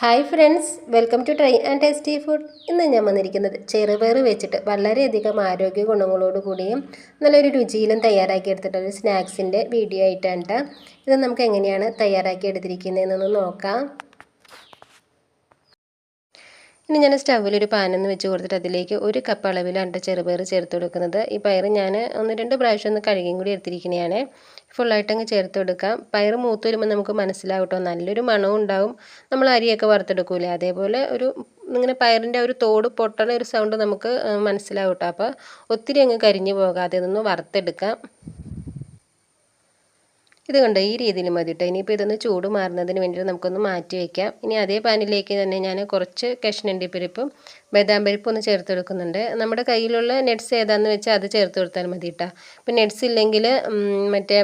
Hi friends welcome to try and tasty food. ഇന്ന് ഞാൻ വന്നിരിക്കുന്നത് ചെറുപയർ വെച്ചിട്ട് വളരെയധികം ആരോഗ്യ ഗുണങ്ങളോട് കൂടിയും നല്ലൊരു രുചിയിലും തയ്യാറാക്കി എടുത്തിട്ടൊരു സ്നാക്സിന്റെ വീഡിയോ ആയിട്ടാണ് ഇത് നമുക്ക് എങ്ങനെയാണ് തയ്യാറാക്കി എടുത്തിരിക്കുന്നതെന്നൊന്ന് നോക്കാം. ഇനി ഞാൻ സ്റ്റൗവിൽ ഒരു പാനൊന്ന് വെച്ച് കൊടുത്തിട്ട് അതിലേക്ക് ഒരു കപ്പ് അളവിൽ അണ്ട ചെറുപയർ ചേർത്ത് കൊടുക്കുന്നത്. ഈ പയർ ഞാൻ ഒന്ന് രണ്ട് പ്രാവശ്യം ഒന്ന് കഴുകിയും കൂടി എടുത്തിരിക്കുന്നതാണ് ഫുള്ളായിട്ട് അങ്ങ് ചേർത്ത് കൊടുക്കാം. പയർ മൂത്ത് വരുമ്പോൾ നമുക്ക് മനസ്സിലാവട്ടോ നല്ലൊരു മണവും ഉണ്ടാവും. നമ്മൾ അരിയൊക്കെ വറുത്തെടുക്കൂലേ? അതേപോലെ ഒരു ഇങ്ങനെ പയറിന്റെ ഒരു തോട് പൊട്ടണ ഒരു സൗണ്ട് നമുക്ക് മനസ്സിലാവട്ടോ അപ്പോൾ ഒത്തിരി അങ്ങ് കരിഞ്ഞു പോകാതെ ഇതൊന്ന് വറുത്തെടുക്കാം. ഇത് കണ്ടോ? ഈ രീതിയിൽ മതി കേട്ടോ ഇനിയിപ്പോൾ ഇതൊന്ന് ചൂട് മാറുന്നതിന് വേണ്ടിയിട്ട് നമുക്കൊന്ന് മാറ്റി വയ്ക്കാം ഇനി അതേ പാനിലേക്ക് തന്നെ ഞാൻ കുറച്ച് കഷ്ണണ്ടി പരിപ്പും ബദാം പരിപ്പും ഒന്ന് ചേർത്ത് കൊടുക്കുന്നുണ്ട്. നമ്മുടെ കയ്യിലുള്ള നെറ്റ്സ് ഏതാണെന്ന് വെച്ചാൽ അത് ചേർത്ത് കൊടുത്താൽ മതി കേട്ടോ ഇപ്പം നെറ്റ്സ് ഇല്ലെങ്കിൽ മറ്റേ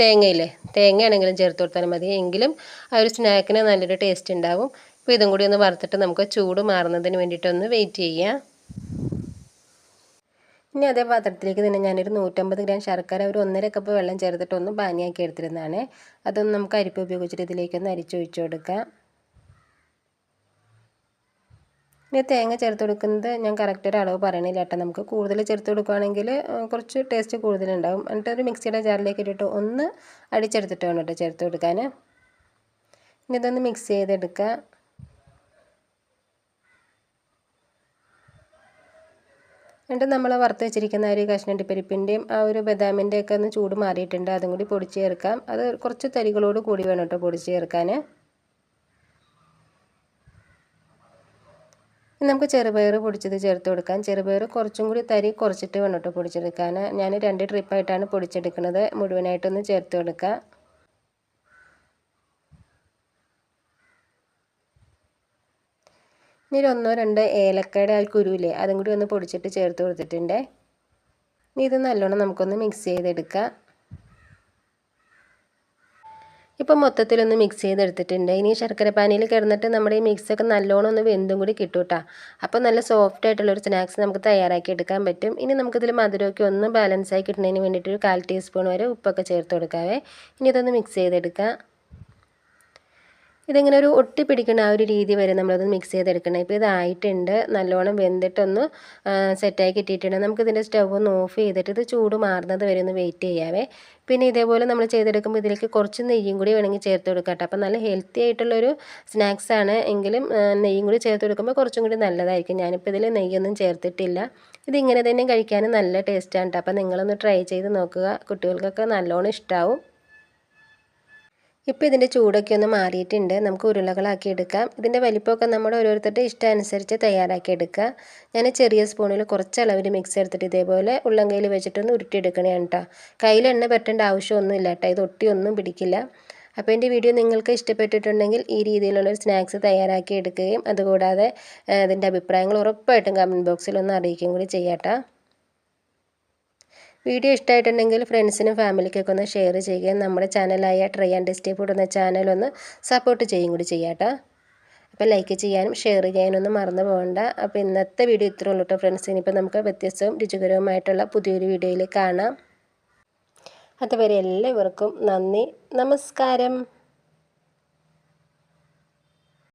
തേങ്ങയില്ലേ? തേങ്ങയാണെങ്കിലും ചേർത്ത് കൊടുത്താൽ മതി. എങ്കിലും ആ ഒരു സ്നാക്കിന് നല്ലൊരു ടേസ്റ്റ് ഉണ്ടാവും. അപ്പോൾ ഇതും കൂടി ഒന്ന് വറുത്തിട്ട് നമുക്ക് ചൂട് മാറുന്നതിന് വേണ്ടിയിട്ടൊന്ന് വെയിറ്റ് ചെയ്യാം. ഇനി അതേ പാത്രത്തിലേക്ക് തന്നെ ഞാനൊരു നൂറ്റമ്പത് ഗ്രാം ശർക്കര ഒരു ഒന്നര കപ്പ് വെള്ളം ചേർത്തിട്ട് ഒന്ന് പാനിയാക്കി എടുത്തിരുന്നതാണ്. അതൊന്ന് നമുക്ക് അരിപ്പ് ഉപയോഗിച്ചിട്ട് ഇതിലേക്കൊന്ന് അരിച്ചൊഴിച്ചു കൊടുക്കാം. ഇനി തേങ്ങ ചേർത്ത് കൊടുക്കുന്നത് ഞാൻ കറക്റ്റ് ഒരു അളവ് പറയണില്ല കേട്ടോ. നമുക്ക് കൂടുതൽ ചേർത്ത് കൊടുക്കുകയാണെങ്കിൽ കുറച്ച് ടേസ്റ്റ് കൂടുതലുണ്ടാവും. എന്നിട്ട് ഒരു മിക്സിയുടെ ജാറിലേക്ക് ഇട്ടിട്ട് ഒന്ന് അടിച്ചെടുത്തിട്ട് വേണം കേട്ടോ ചേർത്ത് കൊടുക്കാൻ. ഇനി ഇതൊന്ന് മിക്സ് ചെയ്തെടുക്കുക എന്നിട്ട് നമ്മൾ വറുത്ത് വെച്ചിരിക്കുന്ന ഒരു കഷ്ണണ്ടി പരിപ്പിന്റെയും ആ ഒരു ബദാമിന്റെ ഒക്കെ ഒന്ന് ചൂട് മാറിയിട്ടുണ്ട്. അതും കൂടി പൊടിച്ച് ചേർക്കാം. അത് കുറച്ച് തരികളോട് കൂടി വേണം കേട്ടോ പൊടിച്ച് ചേർക്കാൻ നമുക്ക് ചെറുപയർ പൊടിച്ചത് ചേർത്ത് കൊടുക്കാം. ചെറുപയർ കുറച്ചും കൂടി തരി കുറച്ചിട്ട് വേണം കേട്ടോ പൊടിച്ചെടുക്കാൻ ഞാൻ രണ്ട് ട്രിപ്പായിട്ടാണ് പൊടിച്ചെടുക്കുന്നത് മുഴുവനായിട്ടൊന്ന് ചേർത്ത് കൊടുക്കുക ഇനി ഒന്നോ രണ്ടോ ഏലക്കയുടെ ആ കുരുവില്ലേ അതും കൂടി ഒന്ന് പൊടിച്ചിട്ട് ചേർത്ത് കൊടുത്തിട്ടുണ്ട്. ഇനി ഇത് നല്ലോണം നമുക്കൊന്ന് മിക്സ് ചെയ്തെടുക്കാം. ഇപ്പം മൊത്തത്തിലൊന്ന് മിക്സ് ചെയ്തെടുത്തിട്ടുണ്ട്. ഇനി ശർക്കര പാനിയിൽ കിടന്നിട്ട് നമ്മുടെ ഈ മിക്സൊക്കെ നല്ലോണം ഒന്ന് വെന്തും കൂടി കിട്ടും കേട്ടോ അപ്പോൾ നല്ല സോഫ്റ്റ് ആയിട്ടുള്ള ഒരു സ്നാക്സ് നമുക്ക് തയ്യാറാക്കി എടുക്കാൻ പറ്റും. ഇനി നമുക്കിതിൽ മധുരമൊക്കെ ഒന്ന് ബാലൻസ് ആയി കിട്ടുന്നതിന് വേണ്ടിയിട്ട് ഒരു കാൽ ടീസ്പൂൺ വരെ ഉപ്പൊക്കെ ചേർത്ത് കൊടുക്കാവേ. ഇനി ഇതൊന്ന് മിക്സ് ചെയ്തെടുക്കാം. ഇതിങ്ങനെ ഒരു ഒട്ടി പിടിക്കുന്ന ആ ഒരു രീതി വരെ നമ്മളത് മിക്സ് ചെയ്തെടുക്കണം. ഇപ്പോൾ ഇതായിട്ടുണ്ട് നല്ലോണം വെന്തിട്ടൊന്ന് സെറ്റായി കിട്ടിയിട്ടുണ്ട്. നമുക്കിതിന്റെ സ്റ്റവ് ഒന്ന് ഓഫ് ചെയ്തിട്ട് ഇത് ചൂട് മാറുന്നത് വരെ ഒന്ന് വെയിറ്റ് ചെയ്യാവേ. പിന്നെ ഇതേപോലെ നമ്മൾ ചെയ്തെടുക്കുമ്പോൾ ഇതിലേക്ക് കുറച്ച് നെയ്യും കൂടി വേണമെങ്കിൽ ചേർത്ത് കൊടുക്കാം കേട്ടോ. അപ്പോൾ നല്ല ഹെൽത്തി ആയിട്ടുള്ളൊരു സ്നാക്സാണ് എങ്കിലും നെയ്യും കൂടി ചേർത്ത് കൊടുക്കുമ്പോൾ കുറച്ചും കൂടി നല്ലതായിരിക്കും. ഞാനിപ്പോൾ ഇതിൽ നെയ്യൊന്നും ചേർത്തിട്ടില്ല. ഇതിങ്ങനെ തന്നെ കഴിക്കാനും നല്ല ടേസ്റ്റാണ് കേട്ടോ. അപ്പോൾ നിങ്ങളൊന്ന് ട്രൈ ചെയ്ത് നോക്കുക. കുട്ടികൾക്കൊക്കെ നല്ലോണം ഇഷ്ടമാവും ഇപ്പോൾ ഇതിന്റെ ചൂടൊക്കെ ഒന്ന് മാറിയിട്ടുണ്ട്. നമുക്ക് ഉരുളകളാക്കി എടുക്കാം. ഇതിന്റെ വലിപ്പമൊക്കെ നമ്മുടെ ഓരോരുത്തരുടെ ഇഷ്ടം അനുസരിച്ച് തയ്യാറാക്കി എടുക്കുക ഞാൻ ചെറിയ സ്പൂണിൽ കുറച്ച് അളവിൽ മിക്സ് എടുത്തിട്ട് ഇതേപോലെ ഉള്ളം കയ്യിൽ വെച്ചിട്ടൊന്ന് ഉരുട്ടിയെടുക്കണതാണ് കേട്ടോ കയ്യിൽ എണ്ണ പറ്റേണ്ട ആവശ്യമൊന്നുമില്ല കേട്ടോ ഇത് ഒട്ടിയൊന്നും പിടിക്കില്ല. അപ്പോൾ എന്റെ വീഡിയോ നിങ്ങൾക്ക് ഇഷ്ടപ്പെട്ടിട്ടുണ്ടെങ്കിൽ ഈ രീതിയിലുള്ളൊരു സ്നാക്സ് തയ്യാറാക്കി എടുക്കുകയും അതുകൂടാതെ അതിന്റെ അഭിപ്രായങ്ങൾ ഉറപ്പായിട്ടും കമന്റ് ബോക്സിൽ ഒന്ന് അറിയിക്കുകയും കൂടി ചെയ്യാട്ടോ വീഡിയോ ഇഷ്ടമായിട്ടുണ്ടെങ്കിൽ ഫ്രണ്ട്സിനും ഫാമിലിക്കൊക്കെ ഒന്ന് ഷെയർ ചെയ്യുകയും നമ്മുടെ ചാനലായ ട്രൈ ആൻഡ് ഡിസ്റ്റേ ഫുഡ് എന്ന ചാനലൊന്ന് സപ്പോർട്ട് ചെയ്യും കൂടി ചെയ്യാട്ടോ അപ്പോൾ ലൈക്ക് ചെയ്യാനും ഷെയർ ചെയ്യാനും ഒന്നും മറന്നു പോകണ്ട. അപ്പോൾ ഇന്നത്തെ വീഡിയോ ഇത്രേ ഉള്ളൂ കേട്ടോ ഫ്രണ്ട്സ് ഇനിയിപ്പോൾ നമുക്ക് വ്യത്യസ്തവും രുചികരവുമായിട്ടുള്ള പുതിയൊരു വീഡിയോയിൽ കാണാം. അതുവരെ എല്ലാവർക്കും നന്ദി. നമസ്കാരം.